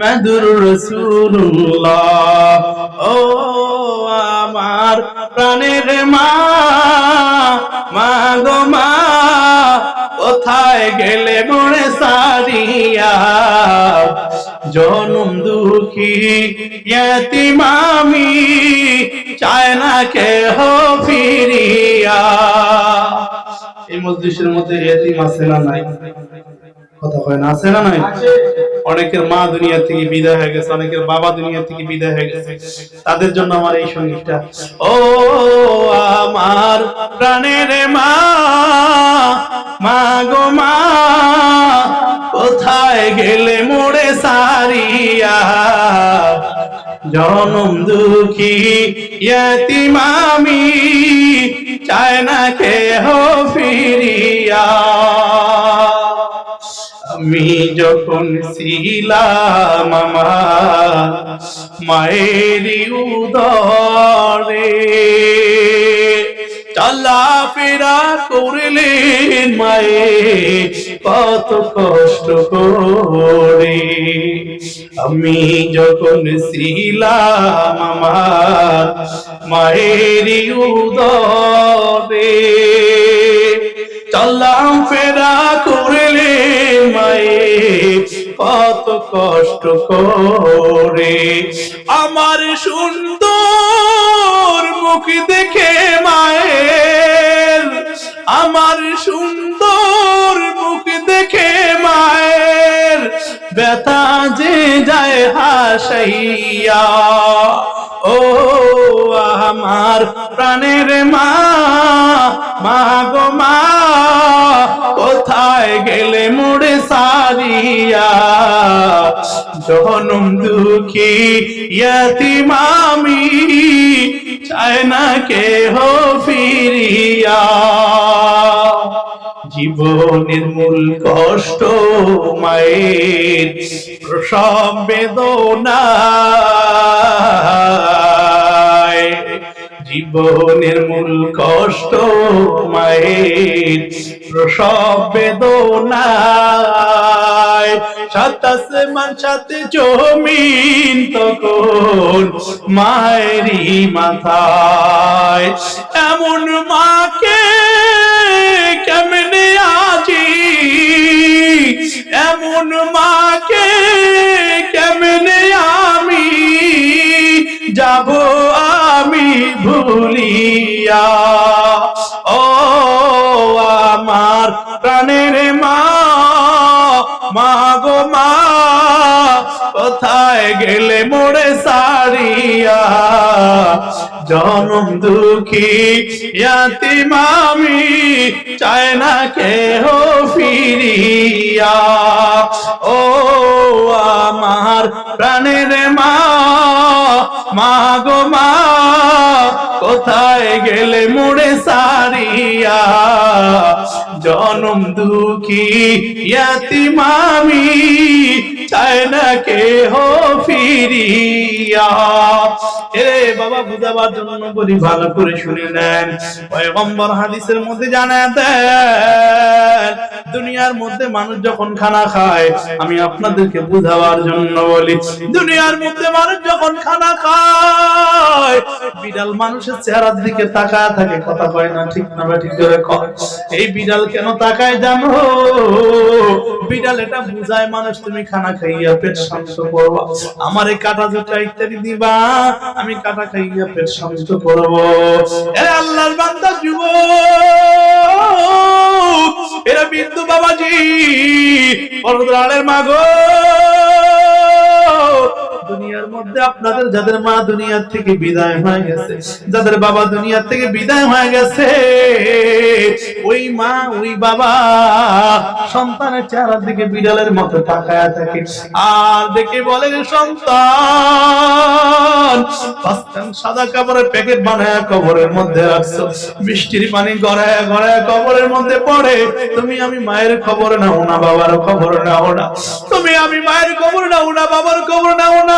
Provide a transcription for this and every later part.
মাদুর রসুল্লাহ ও আমার প্রাণের মা মা গো মা, কোথায় গেলে মনে সারিয়া? জনম দুঃখী মামি চায় না কে হো ফিরিয়া। এই মজলিসের মধ্যে না নাই? কথা হয় না, আছে না নাই? অনেকের মা দুনিয়া থেকে বিদায় হয়ে গেছে, অনেকের বাবা দুনিয়া থেকে বিদায় হয়ে গেছে। তাদের জন্য আমার এই সঙ্গীতটা, ও আমার প্রাণের মা মা গো মা, কোথায় গেলে মোড়ে সারিয়া? জনম দুঃখী মামি চায় না কে হো ফিরিয়া। আমি যখন ছিলাম আমার মায়েরই উদরে চলাফেরা করলেন মায়ে কত কষ্ট করে। আমি যখন ছিলাম মায়েরই উদরে চললাম ফেরা করলে মায়ে কত কষ্ট করে। আমার সুন্দর মুখ দেখে মায়ের, আমার সুন্দর মুখ দেখে মায়ের ব্যথা যে যায় হাসাইয়া। ও আমার প্রাণের মা মা গো মা, কোথায় গেলে মোড়ে সারিয়া? জনম দুঃখী মামি চায় না কে হো ফিরিয়া। জীবনের মূল কষ্ট মায়ের প্রসব বেদনা। জীবনের মূল কষ্ট মায়ের প্রসব বেদনায়। সাতাশ মান সাথে জমিন তখন মায়েরই মাথায়। এমন মাকে কেমনে আজি? এমন মাকে কেমনে আমি? যাব ভুলিয়া। ও আমার প্রাণের মা মা গো মা, কোথায় গেলে মোড়ে সারিয়া? জনম দুঃখী ইয়াতি মামি চায় না কে হো ফিরিয়া। ও আমার প্রাণের মা গো মা কোথায় গেলে মুড়ে সারিয়া? জনম দুঃখী মামি চায় না কে হো ফিরিয়া? এরে বাবা, বুঝাবার জন্য বলি ভালো করে শুনে নেন। পয়গম্বর হাদিসের মধ্যে জানা দেন, দুনিয়ার মধ্যে মানুষ যখন খানা খায়, আমি আপনাদেরকে বুঝাবার জন্য বলি, দুনিয়ার মধ্যে মানুষ যখন খানা খায় বিড়াল মানুষের দিকে তাকায় থাকে, কথা কয় না, ঠিক না ঠিক করে কয়। এই বিড়াল কেন তাকায় জানো? বিড়াল এটা বুঝায়, মানুষ, তুমি খানা খাইয়া পেট করবা আমার কাটা জুটা ইত্যাদি দিবা, আমি কাটা খাইয়া পেট শান্ত করব। এ আল্লাহর বান্দা যুব এরা বিন্দু বাবাজি বড়দালের মাগো। দুনিয়ার মধ্যে আপনাদের যাদের মা দুনিয়ার থেকে বিদায় হয়ে গেছে, যাদের বাবা দুনিয়ার থেকে বিদায় হয়ে গেছে, ওই মা, ওই বাবা সন্তানের চেহারার দিকে বিড়ালের মতো থাকে। আর দেখে সন্তান সাদা কাপড়ের প্যাকেট বানায় কবরের মধ্যে রাখছো। বৃষ্টির পানি গড়ায় গড়ায় কবরের মধ্যে পড়ে। তুমি আমি মায়ের খবর নাও না, বাবার খবর নাও না। তুমি আমি মায়ের খবর নাও না, বাবার খবর নাও না।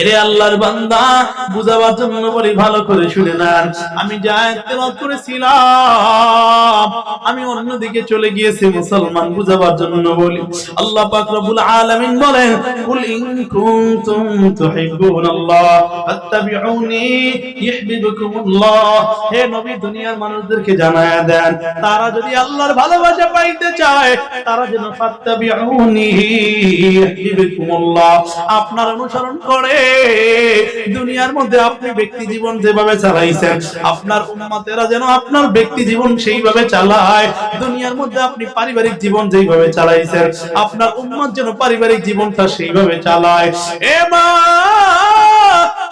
এরে আল্লাহর বান্দা, বুঝাবার জন্য বলি ভালো করে শুনে নেন। আমি যা করেছিলাম, আমি অন্যদিকে চলে গিয়েছি মুসলমান, বুঝাবার জন্য বলি। আল্লাহ পাক রব্বুল আলামিন বলেন, কুল ইন কুনতুম হে নবী, দুনিয়ার মানুষদেরকে জানায়া দেন, তারা যদি আল্লাহর ভালোবাসা পাইতে চায়, তারা যেন ফাত্তাবিউনি ইউহিব্বুকুমুল্লাহ। আপনার অনুসরণ করে দুনিয়ার মধ্যে আপনি ব্যক্তি জীবন যেভাবে চালাইছেন, আপনার উম্মতেরা যেন আপনার ব্যক্তি জীবন সেইভাবে চালায়। দুনিয়ার মধ্যে আপনি পারিবারিক জীবন যেইভাবে চালাইছেন, আপনার উম্মত যেন পারিবারিক জীবনটা সেইভাবে চালায়। এ মা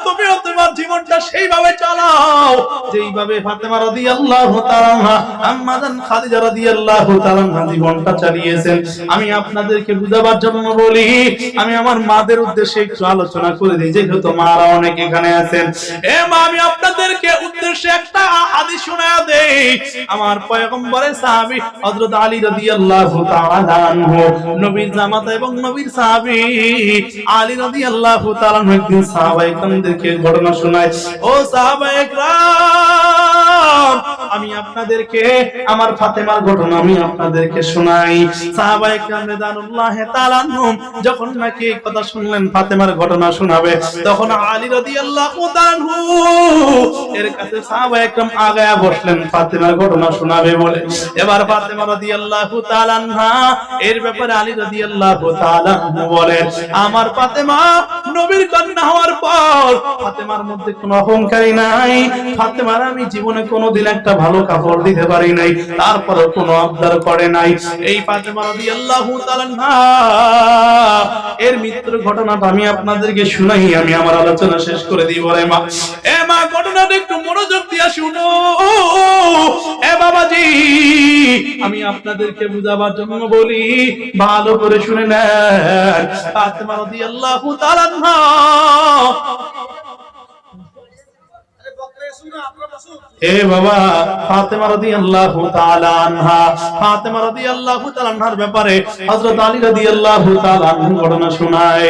তুমিও তোমার জীবনটা সেইভাবে চালাও। যেইভাবে ফাতেমা রাদিয়াল্লাহু তাআলা আম্মা খাদিজা রাদিয়াল্লাহু তাআলা জীবনটা চালিয়েছেন। আমি আপনাদেরকে বুঝাবার জন্য বলি, আমি আমার মাদের উদ্দেশ্যে একটু আলোচনা করে দিই, যেহেতু মারা অনেক এখানে আছেন। এ মা, আমি আপনাদেরকে উদ্দেশ্যে একটা হাদিস শোনায়া দেই। আমার পয়গম্বরের সাহাবী হযরত আলী রাদিয়াল্লাহু তাআলা আনহু, নবীর জামাতা এবং নবীর সাহাবী আলী রাদিয়াল্লাহু তাআলা একদিন সাহাবায়ে কেরামদেরকে ঘটনা শোনায় ও সাহাবায়ে কেরাম আমি আপনাদেরকে, আমার ফাতেমার ঘটনা আমি আপনাদেরকে শোনাই। সাহাবায়ে কেরাম রাদিয়াল্লাহু তাআলা যখন নাকি এই কথা শুনলেন, ফাতেমার ঘটনা শোনাবে, তখন আলী রাদিয়াল্লাহু তাআলা এর কাছে সাহাবায়ে কেরাম আগায়া বসলেন, ফাতেমার ঘটনা শোনাবে বলে। এবার ফাতেমা রাদিয়াল্লাহু তাআলা এর ব্যাপারে আলী রাদিয়াল্লাহু তাআলা বলেন, আমার ফাতেমা নবীর কন্যা হওয়ার পর ফাতেমার মধ্যে কোনো অহংকারী নাই। ফাতেমার, আমি জীবনে কোনোদিন একটা ভালো কাপড় দিতে পারি নাই। তারপরে কোনো আবদার করে নাই। এই ফাতেমা রাদিয়াল্লাহু তাআলা এর মৃত্যুর ঘটনাটা আমি আপনাদেরকে শুনাই, আমি আমার আলোচনা শেষ করে দিব রে মা। এ মা, ঘটনাটা একটু মনোযোগ দিয়া শুনো। এ বাবাজি, আমি আপনাদেরকে বুঝাবার জন্য বলি, ভালো করে শুনে নেন। ফাতেমা রাদিয়াল্লাহু তাআলা এ বাবা ফাতেমা রাদিয়াল্লাহু তাআলা ফাতেমা রাদিয়াল্লাহু ব্যাপারে আলী ঘটনা শোনায়।